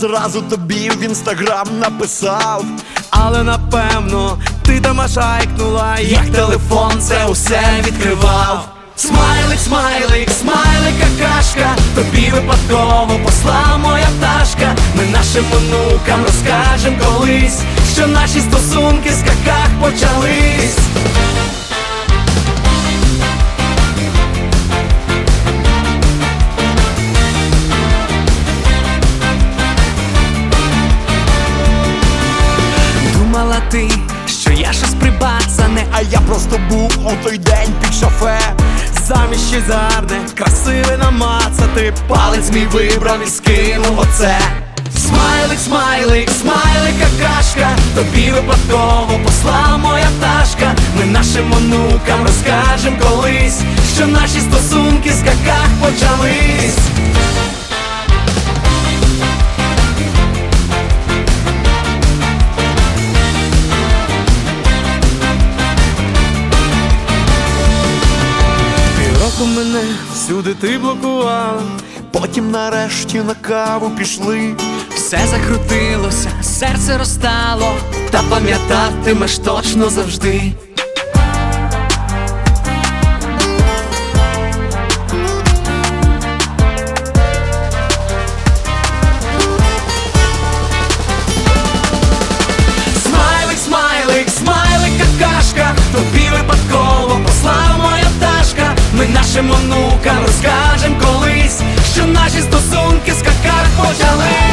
зразу тобі в інстаграм написав. Але напевно ти там аж айкнула, як телефон це усе відкривав. Смайлик, смайлик, смайлик, какашка Тобі випадково посла моя пташка Ми нашим онукам розкажем колись, що наші стосунки з каках почались. Просто був у той день під шофе. Замість щось гарне, красиве намацати Палець мій вибрав і скинув оце. Смайлик, смайлик, смайлик, какашка Тобі випадково посла моя пташка. Ми нашим онукам розкажем колись Що наші стосунки з каках почались Півроку мене всюди ти блокувала Потім нарешті на каву пішли. Все закрутилося, серце розтало, та пам'ятатимеш точно завжди. Ми нашим онукам розкажем колись Що наші стосунки з каках почались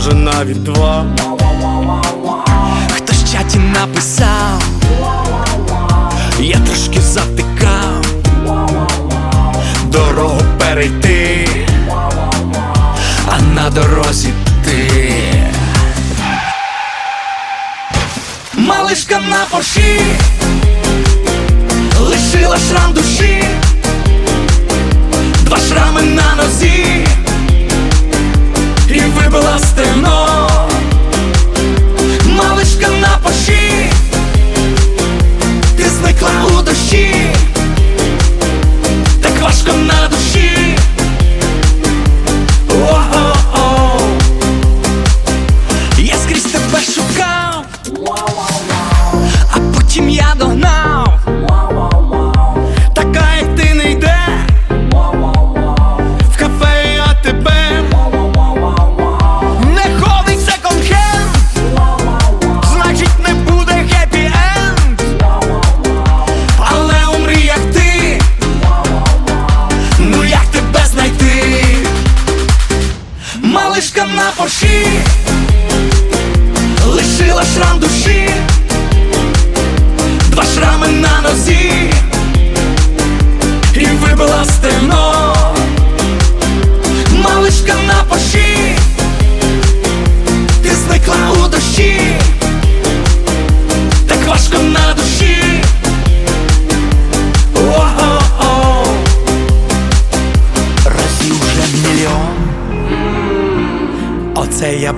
може навіть два. Хтось в чаті написав? Я трошки завтикав, дорогу перейти, а на дорозі ти. Малишка на порші Лишила шрам душі Два шрами на нозі Вибила стегно. Малишка на поші, Ти зникла у дощі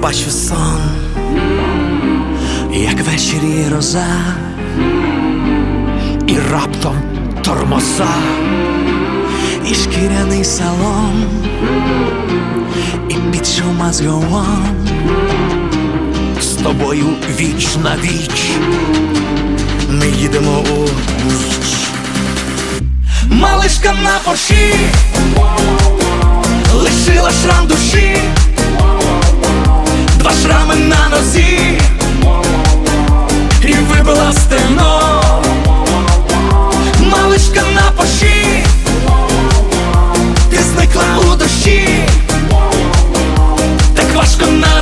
бачу сон, як ввечері роза, І раптом тормоза. і шкіряний салон, і під шума з головом З тобою віч на віч. Ми їдемо у ніч. Малишка на порші Лишила шрам душі Два шрами на нозі. І вибила стегно. Малишка на поші, Ти зникла у дощі. Так важко на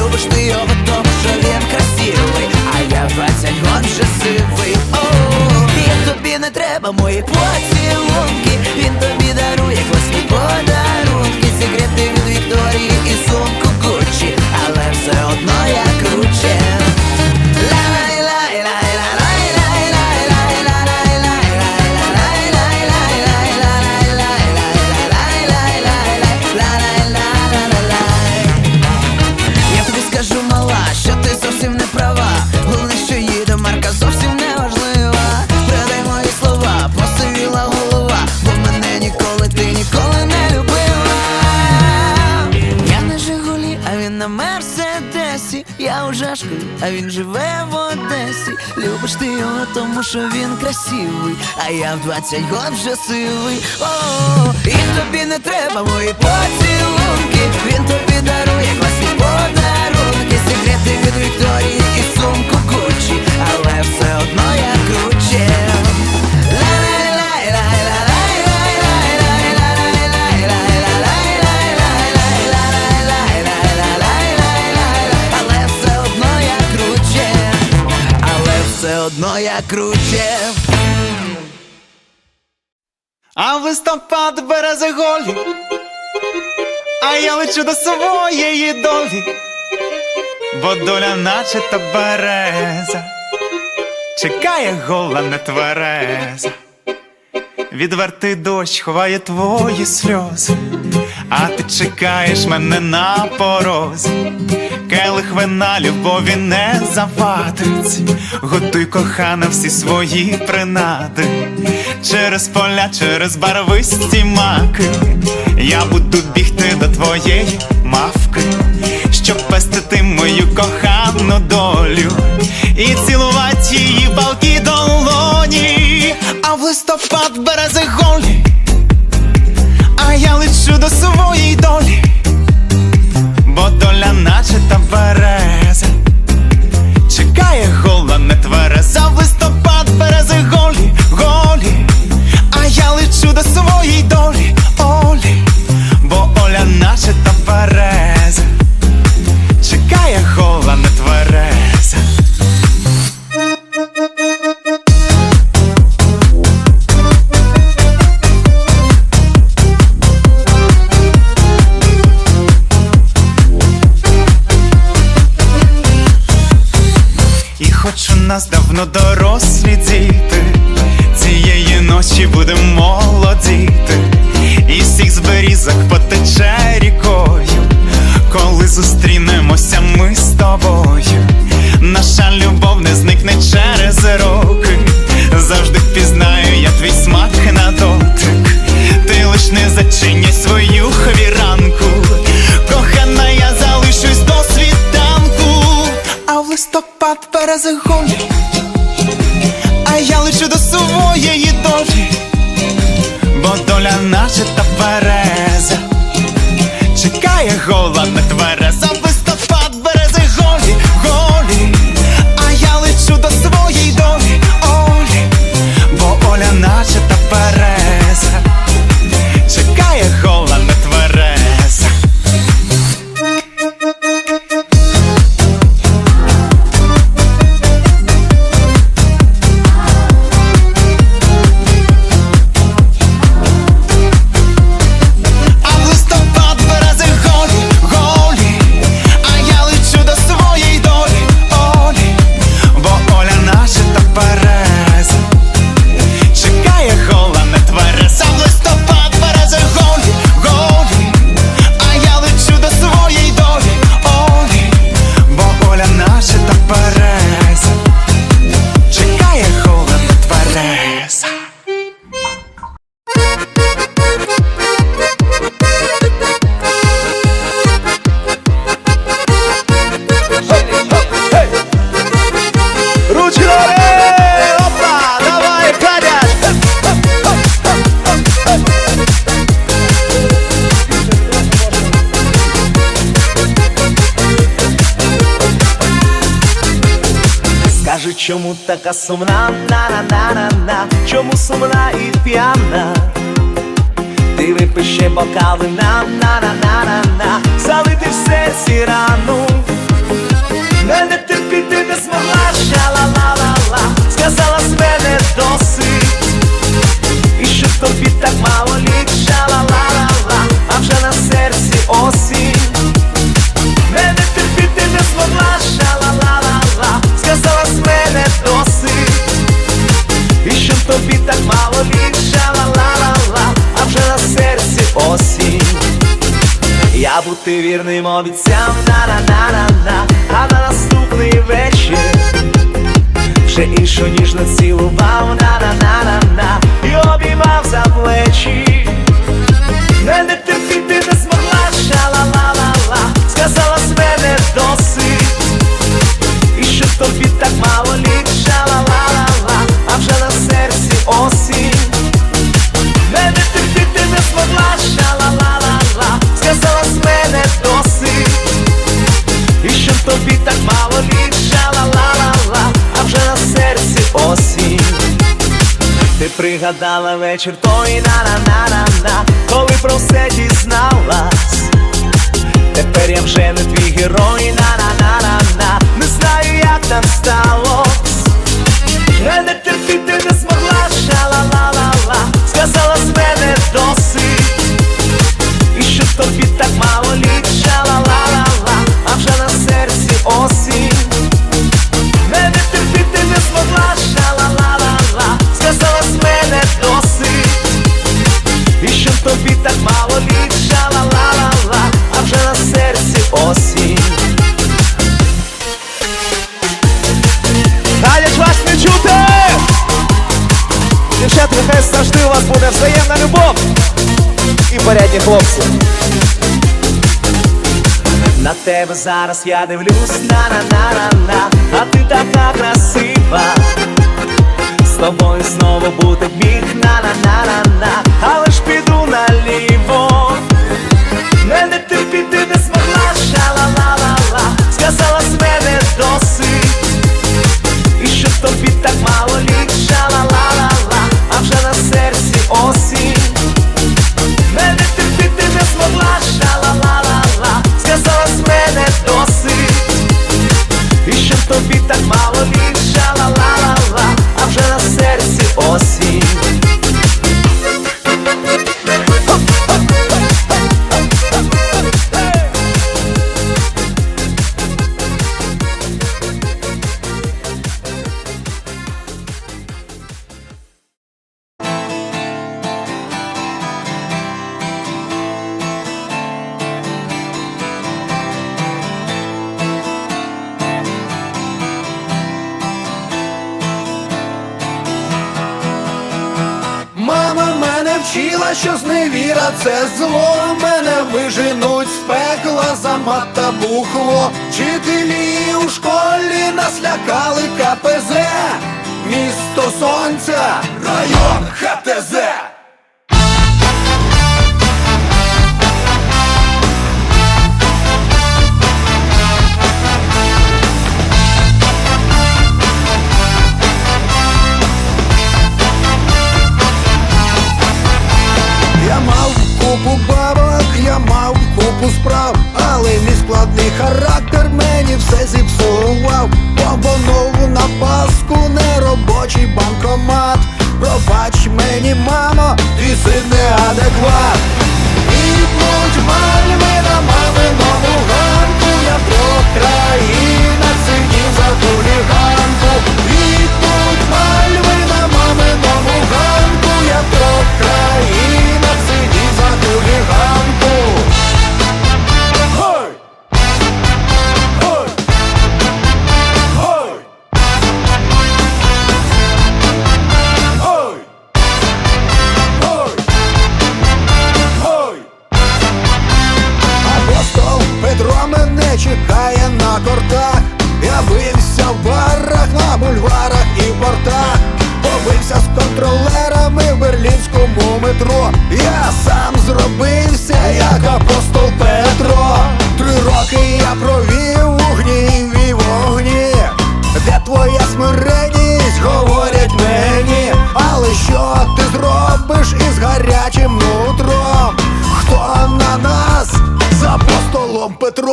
Любиш ти його, тому що він красивий, а я в 20 год вже сивий. О, і тобі не треба мої поцілунки. Я а він живе в Одесі. Любиш ти його, тому що він красивий, а я в 20 год вже сивий. О, і тобі не треба мої поцілунки. Він тобі дарує класні подарунки, секрети від Вікторії і сумку Гуччі, але все одно я круче. Все одно я круче. А листопад берези голі, а я лечу до своєї долі, бо доля наче та береза, чекає гола не твереза. Відвертий дощ ховає твої сльози, а ти чекаєш мене на порозі. Келих вина любові не завадить. Готуй кохана всі свої принади. Через поля, через барвисті маки. Я буду бігти до твоєї мавки, щоб пестити мою кохану долю і цілувати її палки долоні. А в листопад хоч у нас давно дорослі діти, цієї ночі будемо молодіти, і всіх з берізок потече рікою, коли зустрінемося ми з тобою. Наша любов не зникне через роки. Завжди впізнаю я твій смак на дотик. Ти лиш не зачиняй свою хвіранку. Кохана, я залишусь до світанку. А в листопад берези голі, а я лечу до своєї долі, бо доля наша та береза, чекає гола на твереза, чому така сумна, на-на-на-на-на. Чому сумна і п'яна? Ти випий ще бокали. На на на на на на Залити в серці рану. Мене терпіти не змогла, ша-ла-ла-ла-ла. Сказала з мене досить. І що тобі так мало літ, ша-ла-ла-ла-ла. А вже на серці осінь. Мене терпіти не змогла, ша-ла-ла-ла-ла Сказала з мене досить. І що тобі так мало літ, ша-ла-ла-ла-ла А вже на серці осінь. Я бути вірним обіцяв на-на-на-на-на А на наступний вечір Вже іншу ніжно цілував на-на-на-на-на І обіймав за плечі тобі так мало літ, ша-ла-ла-ла-ла А вже на серці осінь Мене терпіти не змогла, ша-ла-ла-ла-ла Сказала з мене досить. І що тобі так мало літ, ша-ла-ла-ла-ла А вже на серці осінь. Ти пригадала вечір той на-на-на-на-на Коли про все дізналась. Тепер я вже не твій герой, на-на-на-на-на. Не там сталось Мене терпіти не змогла, ша-ла-ла-ла-ла Сказала з мене досить. І що тобі так мало літ, ша-ла-ла-ла-ла А вже на серці осінь. Мене терпіти не змогла, ша-ла-ла-ла-ла Сказала з мене досить. І що тобі так мало літ, любов і порядні хлопці. На тебе зараз я дивлюсь, на-на-на-на-на А ти така красива З тобою знову бути міг, на-на-на-на-на вчила, що зневіра це зло. Мене виженуть з пекла за мат бухло. Вчителі у школі нас лякали КПЗ. Місто сонця, район ХТЗ. Купу бабок, я мав купу справ, але мій складний характер мені все зіпсував. Побонув на паску неробочий банкомат. Пробач мені, мамо, ти син неадекват. І будь мальми на маминому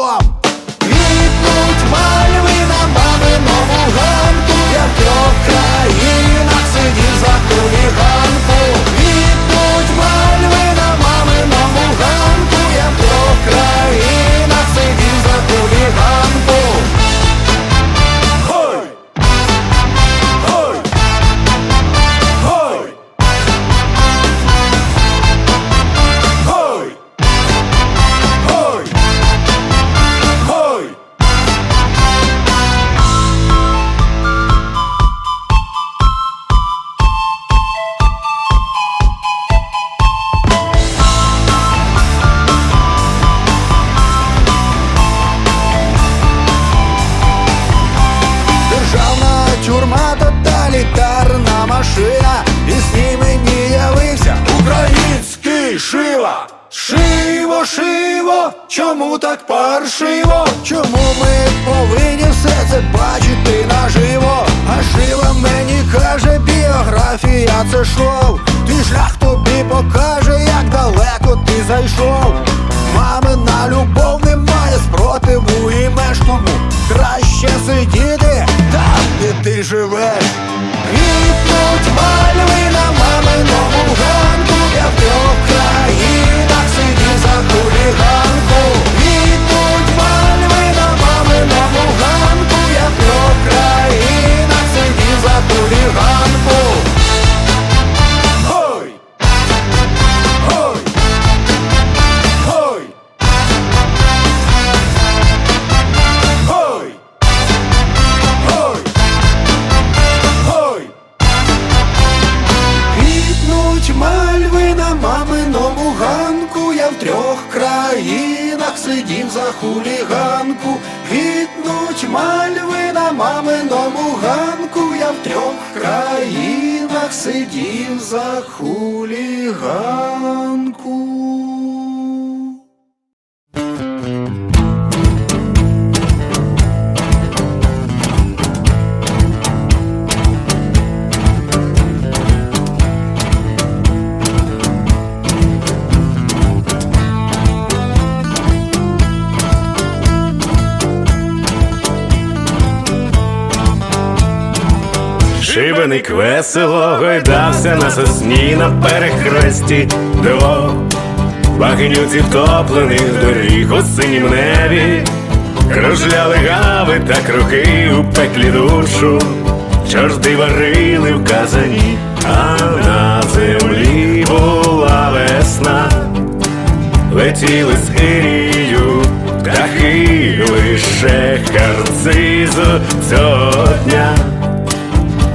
Петром. Квітнуть мальви на маминому ганку, я в трьох країнах сидів за хуліганку. Квітнуть мальви на маминому ганку, я в трьох країнах сидів за хуліганку. Паршиво? Чому ми повинні все це бачити наживо? А шива мені каже, біографія це шоу. Ти шлях тобі покаже, як далеко ти зайшов. Мамина любов немає спротиву і меж тому краще сидіти там, де ти живеш. Країнах сидів за хуліганку. Квітнуть мальви на маминому ганку, я в трьох країнах сидів за хуліганку. Шибеник весело гойдався на сосні на перехресті. Двох Багнюці втоплених доріг у синім небі. Кружляли гави та круги у пеклі душу. Чорти варили в казані, а на землі була весна. Летіли з Ірію птахи лише харцизу цього дня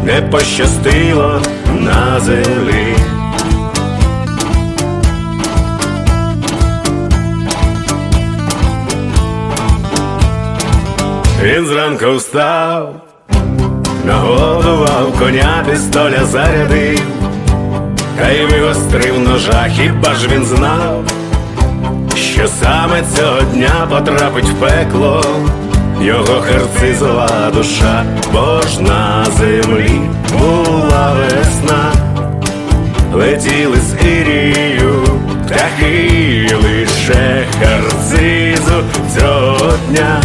не пощастило на землі. Він зранку встав, нагодував коня, пістоля зарядив, та й вигострив ножа, хіба ж він знав, що саме цього дня потрапить в пекло його харцизова душа, бо ж на землі була весна, летіли з Ірію, птахи лише харцизу цього дня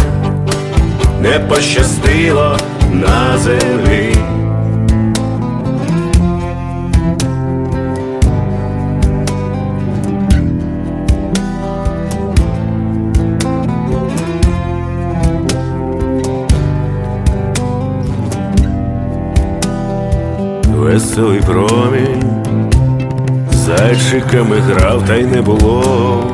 не пощастило на землі. Веселий промінь зайчиками грав, та й не було.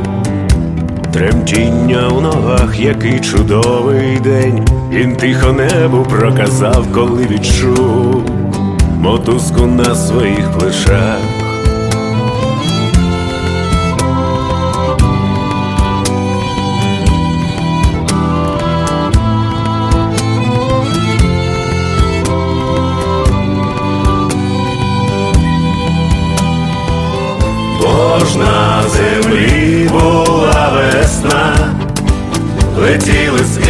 Тремтіння у ногах, який чудовий день. Він тихо небу проказав, коли відчув мотузку на своїх плечах.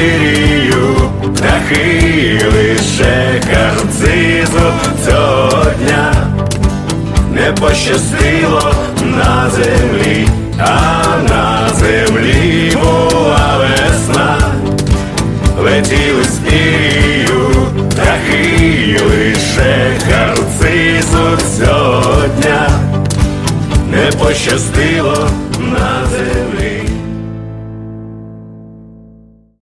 сірію, птахи лише карцизу цього дня не пощастило на землі, а на землі була весна, летіли спірію, птахи лише карцизу цього дня не пощастило.